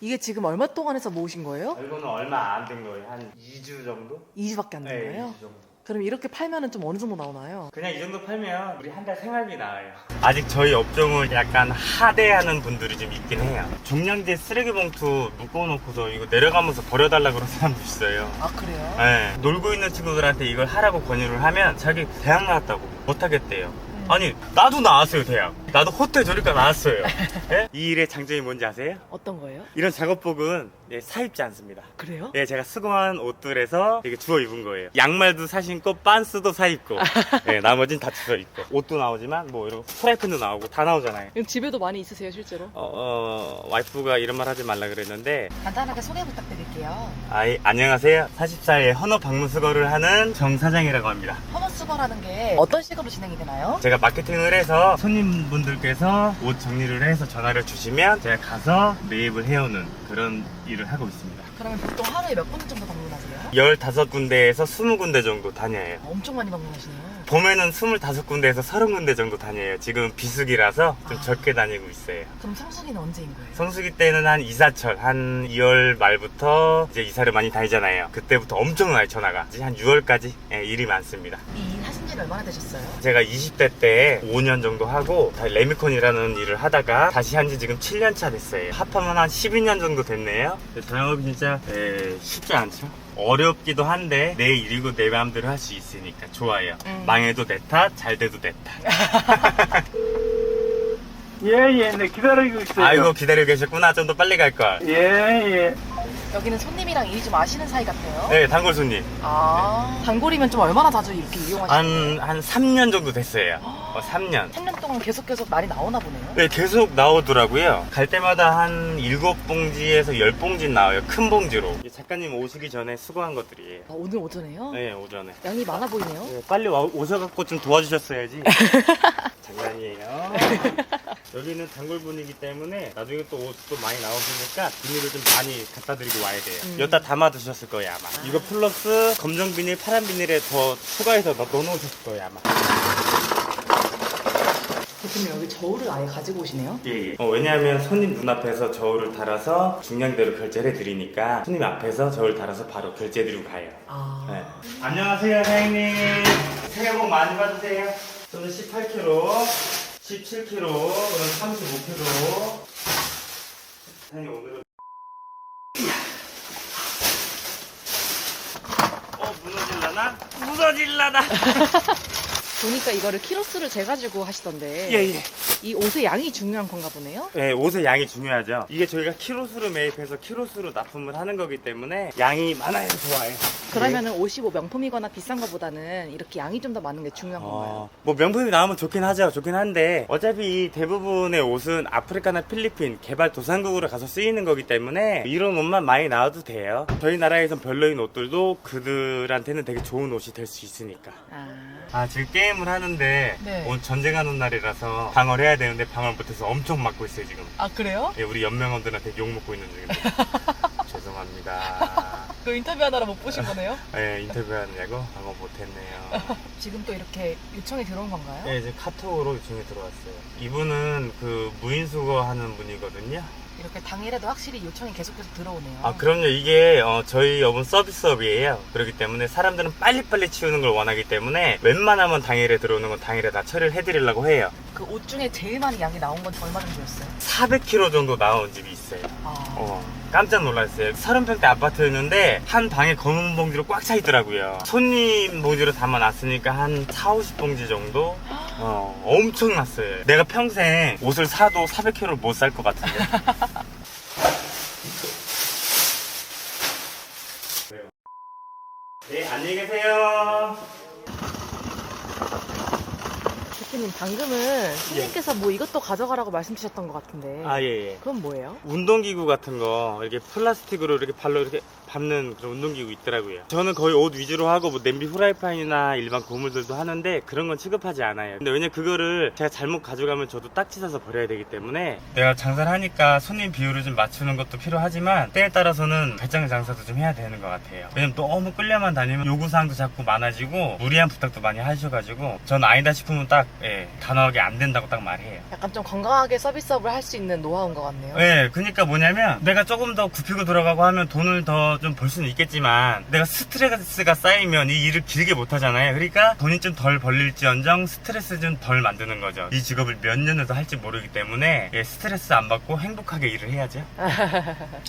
이게 지금 얼마 동안 해서 모으신 거예요? 이거는 얼마 안 된 거예요. 한 2주 정도? 2주밖에 안된 거예요? 2주 정도. 그럼 이렇게 팔면은 좀 어느 정도 나오나요? 그냥 이 정도 팔면 우리 한 달 생활비 나와요. 아직 저희 업종을 약간 하대하는 분들이 좀 있긴 해요. 종량제 쓰레기 봉투 묶어놓고서 이거 내려가면서 버려달라 그런 사람도 있어요. 아 그래요? 네, 놀고 있는 친구들한테 이걸 하라고 권유를 하면 자기 대학 나왔다고 못하겠대요. 아니 나도 나왔어요 대학. 나도 호텔 조리과 나왔어요. 예? 이 일의 장점이 뭔지 아세요? 어떤 거예요? 이런 작업복은 예, 사입지 않습니다. 그래요? 예, 제가 수거한 옷들에서 이게 주워 입은 거예요. 양말도 사 신고, 빤스도 사 입고, 예, 나머진 다 주워 입고. 옷도 나오지만, 뭐, 이런 프라이팬도 나오고, 다 나오잖아요. 그럼 집에도 많이 있으세요 실제로? 어, 어, 와이프가 이런 말 하지 말라 그랬는데, 간단하게 소개 부탁드릴게요. 아이, 안녕하세요. 44의 헌어 방문 수거를 하는 정 사장이라고 합니다. 허머 수거라는 게 어떤 식으로 진행이 되나요? 제가 마케팅을 해서 손님분들께서 옷 정리를 해서 전화를 주시면 제가 가서 매입을 해오는 그런 일을 하고 있습니다. 그러면 보통 하루에 몇분 정도? 15군데에서 20군데 정도 다녀요. 엄청 많이 방문하시네요. 봄에는 25군데에서 30군데 정도 다녀요. 지금 비수기라서 좀 적게 다니고 있어요. 그럼 성수기는 언제인 거예요? 성수기 때는 한 이사철, 한 2월 말부터 이제 이사를 많이 다니잖아요. 그때부터 엄청 나요, 전화가. 이제 한 6월까지 예, 일이 많습니다. 이 일 하신 지는 얼마나 되셨어요? 제가 20대 때 5년 정도 하고 다 레미콘이라는 일을 하다가 다시 한 지 지금 7년 차 됐어요. 합하면 한 12년 정도 됐네요. 자영업이 진짜 에, 쉽지 않죠. 어렵기도 한데 내 일이고 내 마음대로 할 수 있으니까 좋아요. 음. 망해도 내 탓, 잘 돼도 내 탓. 예, 예, 네, 기다리고 있어요. 아이고 기다리고 계셨구나. 좀 더 빨리 갈 걸. 예, 예. 여기는 손님이랑 일이 좀 아시는 사이 같아요. 네, 단골 손님. 아, 단골이면 좀 얼마나 자주 이렇게 이용하시나요? 한, 한 3년 정도 됐어요. 어, 3년. 3년 동안 계속 계속 말이 나오나 보네요. 네, 계속 나오더라고요. 갈 때마다 한 7봉지에서 10봉지 나와요. 큰 봉지로. 이게 작가님 오시기 전에 수거한 것들이에요. 아, 오늘 오전에요? 네, 오전에. 양이 많아 보이네요. 네, 빨리 와- 오셔갖고 좀 도와주셨어야지. 장난이에요. 여기는 단골분이기 때문에 나중에 또 옷도 많이 나오시니까 비닐을 좀 많이 갖다 드리고 와야 돼요. 음. 여기다 담아 두셨을 거예요, 아마. 이거 플러스 검정 비닐, 파란 비닐에 더 추가해서 넣, 넣어놓으셨을 거예요, 아마. 대표님 여기 저울을 아예 가지고 오시네요? 예, 예. 어, 왜냐하면 손님 눈앞에서 저울을 달아서 중량대로 결제를 해드리니까 손님 앞에서 저울 달아서 바로 결제해드리고 가요. 아, 네. 안녕하세요, 사장님. 새해 복 많이 받으세요. 저는 18kg, 17kg, 그럼 35kg. 사장님, 오늘은. 어, 무너질라나? 무너질라나? 보니까 이거를 키로수를 재가지고 하시던데 예, 예. 이 옷의 양이 중요한 건가 보네요? 네, 옷의 양이 중요하죠. 이게 저희가 키로수로 매입해서 키로수로 납품을 하는 거기 때문에 양이 많아야 좋아요. 그러면은 옷이 뭐 명품이거나 비싼 거보다는 이렇게 양이 좀 더 많은 게 중요한 건가요? 어, 뭐 명품이 나오면 좋긴 하죠. 좋긴 한데 어차피 이 대부분의 옷은 아프리카나 필리핀 개발 도상국으로 가서 쓰이는 거기 때문에 이런 옷만 많이 나와도 돼요. 저희 나라에선 별로인 옷들도 그들한테는 되게 좋은 옷이 될 수 있으니까. 아, 아 지금 게임을 하는데 네. 오늘 전쟁하는 날이라서 방어를 해야 되는데 방어를 못해서 엄청 맞고 있어요 지금. 아 그래요? 예, 우리 연명원들한테 욕 먹고 있는 중인데 죄송합니다. 그 인터뷰 하느라 못 보신 거네요? 예, 인터뷰하느냐고 방어 못했네요. 지금 또 이렇게 요청이 들어온 건가요? 네, 이제 카톡으로 요청이 들어왔어요. 이분은 그 무인수거 하는 분이거든요. 이렇게 당일에도 확실히 요청이 계속해서 들어오네요. 아, 그럼요. 이게 어, 저희 업은 서비스업이에요. 그렇기 때문에 사람들은 빨리빨리 치우는 걸 원하기 때문에 웬만하면 당일에 들어오는 건 당일에 다 처리를 해드리려고 해요. 그 옷 중에 제일 많이 양이 나온 건 얼마 정도였어요? 400kg 정도 나온 집이 있어요. 아, 어, 깜짝 놀랐어요. 30평대 아파트였는데 한 방에 검은 봉지로 꽉 차 있더라고요. 손님 봉지로 담아놨으니까 한 4, 50봉지 정도? 어, 엄청났어요. 내가 평생 옷을 사도 400kg를 못 살 것 같은데. 네, 안녕히 계세요. 대표님 방금은 손님께서 뭐 이것도 가져가라고 말씀 주셨던 것 같은데 아, 예, 예. 그건 뭐예요? 운동기구 같은 거 이렇게 플라스틱으로 이렇게 발로 이렇게 밟는 그런 운동기구 있더라고요. 저는 거의 옷 위주로 하고 뭐 냄비 후라이팬이나 일반 고물들도 하는데 그런 건 취급하지 않아요. 근데 왜냐 그거를 제가 잘못 가져가면 저도 딱지 사서 버려야 되기 때문에 내가 장사를 하니까 손님 비율을 좀 맞추는 것도 필요하지만 때에 따라서는 배짱 장사도 좀 해야 되는 것 같아요. 왜냐면 너무 끌려만 다니면 요구사항도 자꾸 많아지고 무리한 부탁도 많이 하셔가지고 전 아니다 싶으면 딱 예, 단호하게 안 된다고 딱 말해요. 약간 좀 건강하게 서비스업을 할 수 있는 노하우인 것 같네요. 예, 그러니까 뭐냐면 내가 조금 더 굽히고 들어가고 하면 돈을 더좀 벌 수는 있겠지만 내가 스트레스가 쌓이면 이 일을 길게 못 하잖아요. 그러니까 돈이 좀 덜 벌릴지언정 스트레스 좀 덜 만드는 거죠. 이 직업을 몇 년을 더 할지 모르기 때문에 예, 스트레스 안 받고 행복하게 일을 해야죠.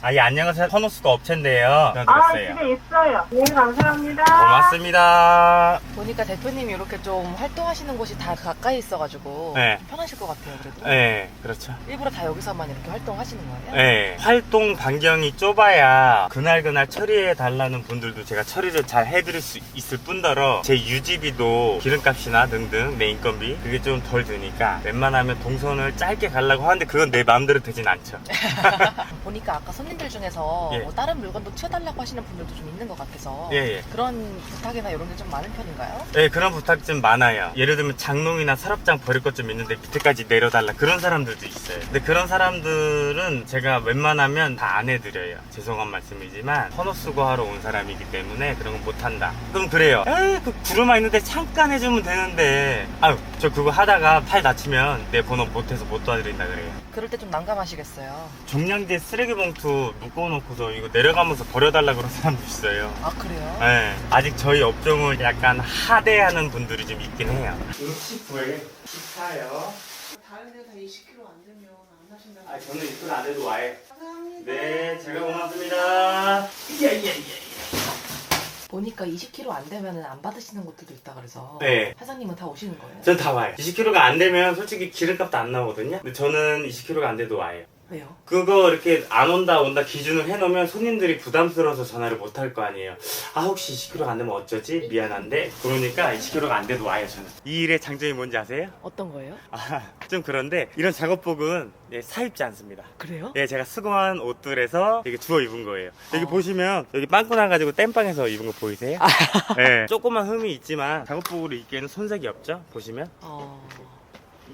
아, 예, 안녕하세요. 헌호수가 업체인데요. 아. 집에 있어요. 네, 감사합니다. 고맙습니다. 보니까 대표님이 이렇게 좀 활동하시는 곳이 다 가까이 있어가지고 네. 편하실 것 같아요. 그래도 예, 그렇죠. 일부러 다 여기서만 이렇게 활동하시는 거예요? 네, 활동 반경이 좁아야 그날 그날 처리해 달라는 분들도 제가 처리를 잘 해드릴 수 있을 뿐더러 제 유지비도 기름값이나 등등 내 인건비 그게 좀 덜 드니까 웬만하면 동선을 짧게 가려고 하는데 그건 내 마음대로 되진 않죠. 보니까 아까 손님들 중에서 예. 뭐 다른 물건도 튀어달라고 하시는 분들도 좀 있는 것 같아서 예, 예. 그런 부탁이나 이런 게 좀 많은 편인가요? 네, 그런 부탁 좀 많아요. 예를 들면 장롱이나 서랍장 버릴 것 좀 있는데 밑에까지 내려달라 그런 사람들도 있어요. 근데 그런 사람들은 제가 웬만하면 다 안 해드려요. 죄송한 말씀이지만 헌옷수거 하러 온 사람이기 때문에 그런 건 못한다. 그럼 그래요. 에이, 그 구루마 있는데 잠깐 해주면 되는데 아유, 저 그거 하다가 팔 다치면 내 번호 못해서 못 도와드린다 그래요. 그럴 때 좀 난감하시겠어요. 종량제 쓰레기 봉투 묶어놓고서 이거 내려가면서 버려달라 그런 사람도 있어요. 아 그래요? 네, 아직 저희 업종을 약간 하대하는 분들이 좀 있긴 해요. 69에 14요. 다른 데가 20kg 안 되면 안 하신다고. 아, 저는 입술 안 해도 와해. 감사합니다. 네, 제가 고맙습니다. 보니까 20kg 안 되면 안 받으시는 곳들도 있다 그래서 네. 사장님은 다 오시는 거예요? 전 다 와요. 20kg가 안 되면 솔직히 기름값도 안 나오거든요. 근데 저는 20kg가 안 돼도 와요. 왜요? 그거 이렇게 안 온다 온다 기준을 해놓으면 손님들이 부담스러워서 전화를 못 할 거 아니에요. 아 혹시 20kg가 안 되면 어쩌지? 미안한데 그러니까 20kg가 안 돼도 와요 저는. 이 일의 장점이 뭔지 아세요? 어떤 거예요? 아 좀 그런데 이런 작업복은 예, 사입지 않습니다. 그래요? 예, 제가 수거한 옷들에서 이게 주워 입은 거예요. 여기 어. 보시면 여기 빵꾸 나가지고 땜빵에서 입은 거 보이세요? 예, 조그만 흠이 있지만 작업복으로 입기에는 손색이 없죠? 보시면 어...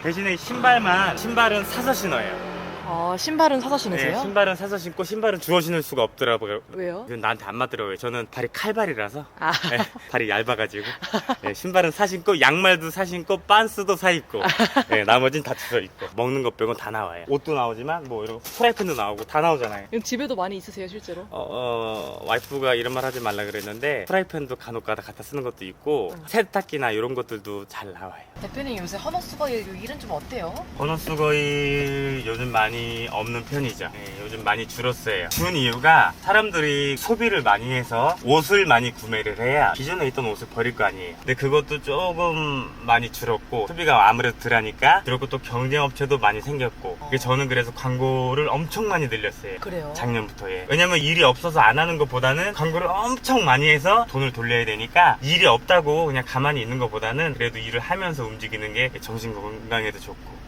대신에 신발만 신발은 사서 신어요. 어, 신발은 사서 신으세요? 네, 신발은 사서 신고 신발은 주워 신을 수가 없더라고요. 왜요? 이건 나한테 안 맞더라고요. 저는 발이 칼발이라서 아, 네, 발이 얇아가지고 네, 신발은 사 신고 양말도 사 신고 빤스도 사 입고 네, 나머진 다 주워 입고 먹는 것 빼곤 다 나와요. 옷도 나오지만 뭐 이런 프라이팬도 나오고 다 나오잖아요. 집에도 많이 있으세요 실제로? 어, 어, 와이프가 이런 말 하지 말라 그랬는데 프라이팬도 간혹가다 갖다 쓰는 것도 있고 응. 세탁기나 이런 것들도 잘 나와요. 대표님 요새 헌옷 수거 일, 일은 좀 어때요? 번호 수거일 요즘 많이 없는 편이죠. 네, 요즘 많이 줄었어요. 준 이유가 사람들이 소비를 많이 해서 옷을 많이 구매를 해야 기존에 있던 옷을 버릴 거 아니에요. 근데 그것도 조금 많이 줄었고 소비가 아무래도 덜하니까 그리고 또 경쟁업체도 많이 생겼고 그게 저는 그래서 광고를 엄청 많이 늘렸어요. 그래요? 작년부터에. 왜냐면 일이 없어서 안 하는 것보다는 광고를 엄청 많이 해서 돈을 돌려야 되니까 일이 없다고 그냥 가만히 있는 것보다는 그래도 일을 하면서 움직이는 게 정신 건강에도 좋고.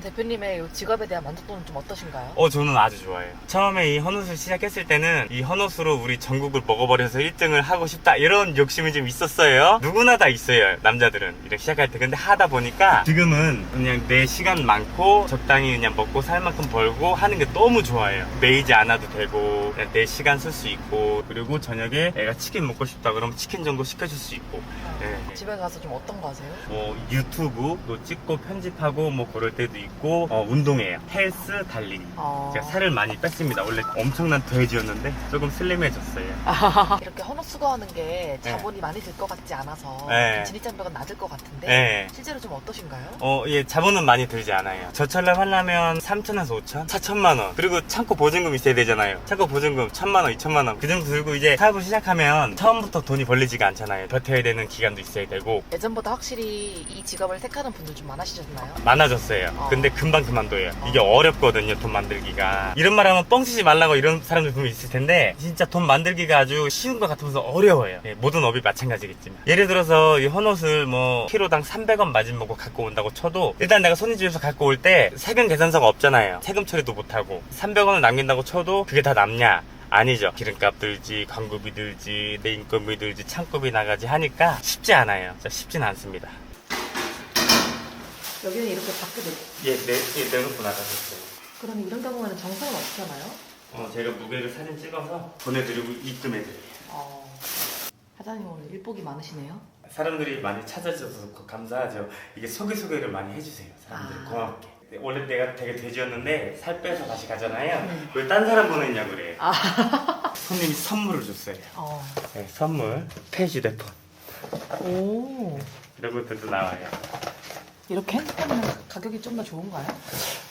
대표님의 이 직업에 대한 만족도는 좀 어떠신가요? 어, 저는 아주 좋아해요. 처음에 이 헌옷을 시작했을 때는 이 헌옷으로 우리 전국을 먹어버려서 1등을 하고 싶다 이런 욕심이 좀 있었어요. 누구나 다 있어요. 남자들은 이렇게 시작할 때. 근데 하다 보니까 지금은 그냥 내 시간 많고 적당히 그냥 먹고 살 만큼 벌고 하는 게 너무 좋아요. 매이지 않아도 되고 그냥 내 시간 쓸 수 있고 그리고 저녁에 애가 치킨 먹고 싶다 그러면 치킨 정도 시켜줄 수 있고 네. 집에 가서 좀 어떤 거 하세요? 뭐 유튜브도 찍고 편집하고 뭐 그럴 때도 있고 어, 운동해요. 헬스 달리기. 어... 제가 살을 많이 뺐습니다. 원래 엄청난 돼지였는데 조금 슬림해졌어요. 이렇게 헌옷 수거하는 게 자본이 많이 들 것 같지 않아서 네. 진입장벽은 낮을 것 같은데 네. 실제로 좀 어떠신가요? 어, 예, 자본은 많이 들지 않아요. 저철럼 하려면 3천에서 5천? 4천만 원. 그리고 창고 보증금 있어야 되잖아요. 창고 보증금 1천만 원, 2천만 원. 그 정도 들고 이제 사업을 시작하면 처음부터 돈이 벌리지가 않잖아요. 버텨야 되는 기간도 있어야 되고. 예전보다 확실히 이 직업을 택하는 분들 좀 많아지셨나요? 많아졌어요. 어. 근데 금방 그만둬요. 이게 어렵거든요, 돈 만들기가. 이런 말 하면 뻥치지 말라고 이런 사람들 분명 있을 텐데, 진짜 돈 만들기가 아주 쉬운 것 같으면서 어려워요. 예, 모든 업이 마찬가지겠지만. 예를 들어서 이 헌옷을 뭐, 키로당 300원 마진 먹고 갖고 온다고 쳐도, 일단 내가 손님 집에서 갖고 올 때 세금 계산서가 없잖아요. 세금 처리도 못하고. 300원을 남긴다고 쳐도 그게 다 남냐? 아니죠. 기름값 들지, 광고비 들지, 내 인건비 들지, 창고비 나가지 하니까 쉽지 않아요. 쉽진 않습니다. 여기는 이렇게 밖에 놓 예, 내, 예, 내놓고 나가셨어요. 그럼 이런 경우에는 어떻게 하나요? 어, 제가 무게를 사진 찍어서 보내드리고 입금해드려요. 어... 사장님 오늘 일복이 많으시네요? 사람들이 많이 찾아줘서 감사하죠. 이게 소개 소개를 많이 해주세요. 사람들이 아. 고맙게. 원래 내가 되게 돼지였는데 살 빼서 다시 가잖아요. 왜 딴 사람 보냈냐고 그래 요. 손님이 선물을 줬어요. 어. 네, 선물. 펫 휴대폰. 오. 이런 것들도 나와요. 이렇게 핸드폰은 가격이 좀 더 좋은가요?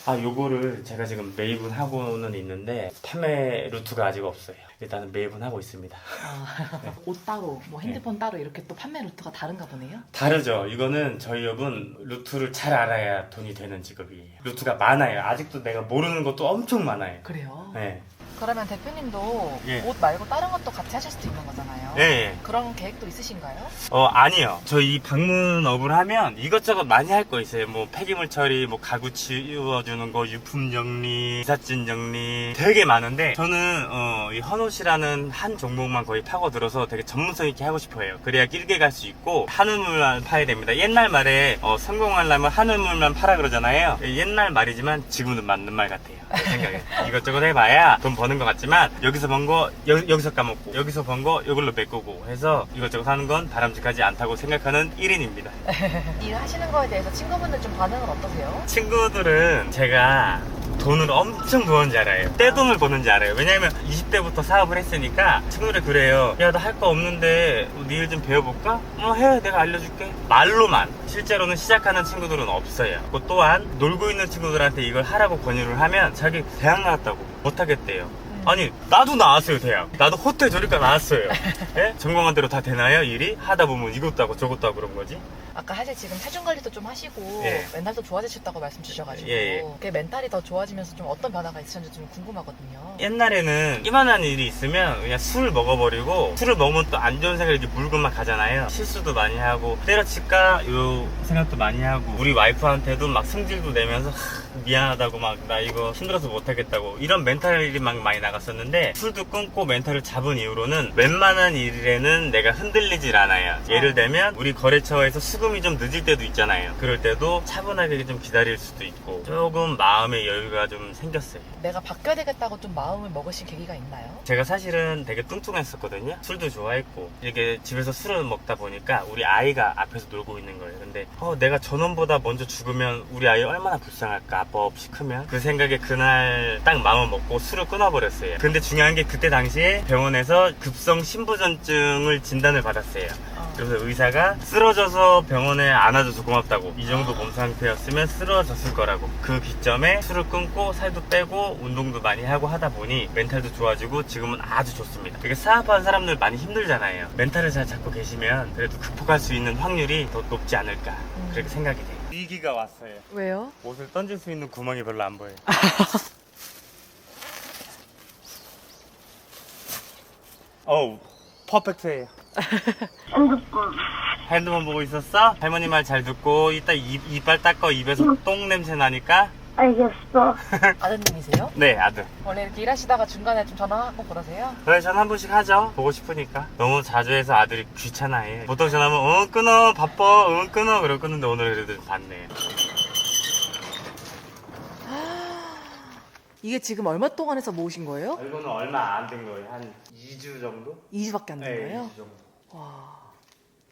아, 요거를 제가 지금 매입은 하고는 있는데 판매 루트가 아직 없어요. 일단은 매입은 하고 있습니다. 아, 옷 따로, 뭐 핸드폰 따로 이렇게 또 판매 루트가 다른가 보네요. 다르죠. 이거는 저희 업은 루트를 잘 알아야 돈이 되는 직업이에요. 루트가 많아요. 아직도 내가 모르는 것도 엄청 많아요. 그래요. 네. 그러면 대표님도 예. 옷 말고 다른 것도 같이 하실 수도 있는 거잖아요. 네. 그런 계획도 있으신가요? 어, 아니요. 저희 이 방문업을 하면 이것저것 많이 할 거 있어요. 뭐 폐기물 처리, 뭐 가구 치워주는 거, 유품 정리, 이삿짐 정리 되게 많은데 저는 어, 이 헌옷이라는 한 종목만 거의 파고들어서 되게 전문성 있게 하고 싶어요. 그래야 길게 갈 수 있고 한우물만 파야 됩니다. 옛날 말에 어, 성공하려면 한우물만 파라 그러잖아요. 옛날 말이지만 지금은 맞는 말 같아요. 제 생각에 이것저것 해봐야 돈 버는 것 같지만 여기서 번 거 여기서 까먹고 여기서 번 거 이걸로 메꾸고 해서 이것저것 하는 건 바람직하지 않다고 생각하는 1인입니다. 일 하시는 거에 대해서 친구분들 좀 반응은 어떠세요? 친구들은 제가 돈을 엄청 버는지 알아요. 떼돈을 버는지 알아요. 왜냐면 20대부터 사업을 했으니까 친구들이 그래요. 야, 나 할 거 없는데 네 일 좀 배워볼까? 어, 해. 내가 알려줄게. 말로만. 실제로는 시작하는 친구들은 없어요. 그 또한 놀고 있는 친구들한테 이걸 하라고 권유를 하면 자기 대학 나왔다고 못하겠대요. 아니 나도 나왔어요 대학 나도 호텔 조리과 나왔어요 예? 전공한 대로 다 되나요 일이? 하다 보면 이것도 하고 저것도 하고 그런 거지 아까 사실 지금 체중 관리도 좀 하시고 예. 멘탈도 좋아지셨다고 말씀 주셔가지고 예, 예. 그게 멘탈이 더 좋아지면서 좀 어떤 변화가 있으셨는지 좀 궁금하거든요. 옛날에는 이만한 일이 있으면 그냥 술을 먹어버리고 술을 먹으면 또 안 좋은 생각이 이렇게 물고만 가잖아요 실수도 많이 하고 때려칠까 요 생각도 많이 하고 우리 와이프한테도 막 승질도 내면서 하, 미안하다고 막 나 이거 힘들어서 못하겠다고 이런 멘탈이 막 많이 나갔었는데 술도 끊고 멘탈을 잡은 이후로는 웬만한 일에는 내가 흔들리질 않아요 예를 들면 우리 거래처에서 수금이 좀 늦을 때도 있잖아요 그럴 때도 차분하게 좀 기다릴 수도 있고 조금 마음의 여유가 좀 생겼어요 내가 바뀌어야 되겠다고 좀 마음을 먹으신 계기가 있나요? 제가 사실은 되게 뚱뚱했었거든요. 술도 좋아했고 이렇게 집에서 술을 먹다 보니까 우리 아이가 앞에서 놀고 있는 거예요. 근데 어, 내가 전원보다 먼저 죽으면 우리 아이 얼마나 불쌍할까 아빠 없이 크면 그 생각에 그날 딱 마음을 먹고 술을 끊어버렸어요. 근데 중요한 게 그때 당시에 병원에서 급성 신부전증을 진단을 받았어요. 어. 그래서 의사가 쓰러져서 병원에 안아줘서 고맙다고. 이 정도 몸 상태였으면 쓰러졌을 거라고. 그 기점에 술을 끊고 살도 빼고 운동도 많이 하고 하다 보니 멘탈도 좋아지고 지금은 아주 좋습니다. 이게 사업하는 사람들 많이 힘들잖아요. 멘탈을 잘 잡고 계시면 그래도 극복할 수 있는 확률이 더 높지 않을까. 그렇게 생각이 돼요 위기가 왔어요. 왜요? 옷을 던질 수 있는 구멍이 별로 안 보여요. 어우 퍼펙트해요. 핸드폰 보고 있었어? 할머니 말 잘 듣고 이따 입, 이빨 닦어 입에서 똥 냄새 나니까 알겠어. 아드님이세요? 네 아들 원래 이렇게 일하시다가 중간에 좀 전화하고 그러세요? 그래 전화 한 번씩 하죠 보고 싶으니까 너무 자주 해서 아들이 귀찮아해 보통 전화하면 어 끊어 바빠 어 끊어 그러고 끊는데 오늘 그래도 봤네 이게 지금 얼마 동안 해서 모으신 거예요? 이거는 얼마 안 된 거예요 한 2주 정도? 2주밖에 안 된 거예요? 2주 정도 와.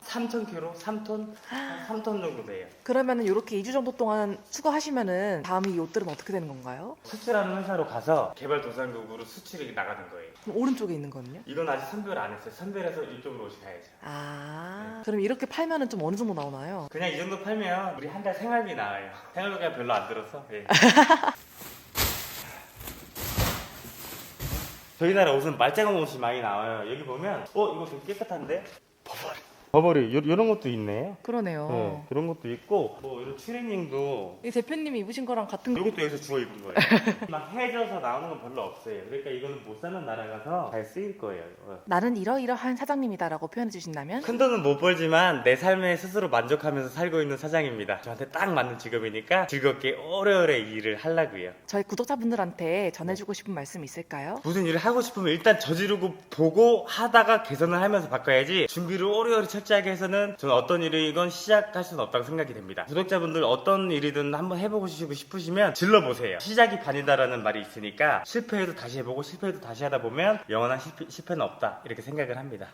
3,000kg? 3톤? 한 3톤 정도 돼요 그러면은 이렇게 2주 정도 동안 수거하시면은 다음에 이 옷들은 어떻게 되는 건가요? 수출하는 회사로 가서 개발도상국으로 수출이 나가는 거예요 그럼 오른쪽에 있는 거는요? 이건 아직 선별 안 했어요 선별해서 이쪽으로 옷이 가야죠 아. 그럼 이렇게 팔면은 좀 어느 정도 나오나요? 그냥 이 정도 팔면 우리 한 달 생활비 나와요. 생활비가 별로 안 들어서. 예. 저희 나라 옷은 말짱한 옷이 많이 나와요. 여기 보면 어 이거 되게 깨끗한데? 버버리. 버버리 요, 런 것도 있네요. 그러네요. 네, 이런 것도 있고 뭐 이런 트레이닝도 이 대표님이 입으신 거랑 같은 거. 이것도 여기서 주워 입은 거예요. 막 해져서 나오는 건 별로 없어요. 그러니까 이거는 못 사는 나라 가서 잘 쓰일 거예요. 어. 나는 이러이러한 사장님이다라고 표현해 주신다면 큰 돈은 못 벌지만 내 삶에 스스로 만족하면서 살고 있는 사장입니다. 저한테 딱 맞는 직업이니까 즐겁게 오래오래 일을 하려고요. 저희 구독자분들한테 전해주고 싶은 말씀 있을까요? 무슨 일을 하고 싶으면 일단 저지르고 보고 하다가 개선을 하면서 바꿔야지 준비를 오래오래 철 해서는 저는 어떤 일이건 시작할 수는 없다고 생각이 됩니다. 구독자분들 어떤 일이든 한번 해보고 싶으시면 질러보세요. 시작이 반이다라는 말이 있으니까 실패해도 다시 해보고 실패해도 다시 하다 보면 영원한 실패, 실패는 없다 이렇게 생각을 합니다.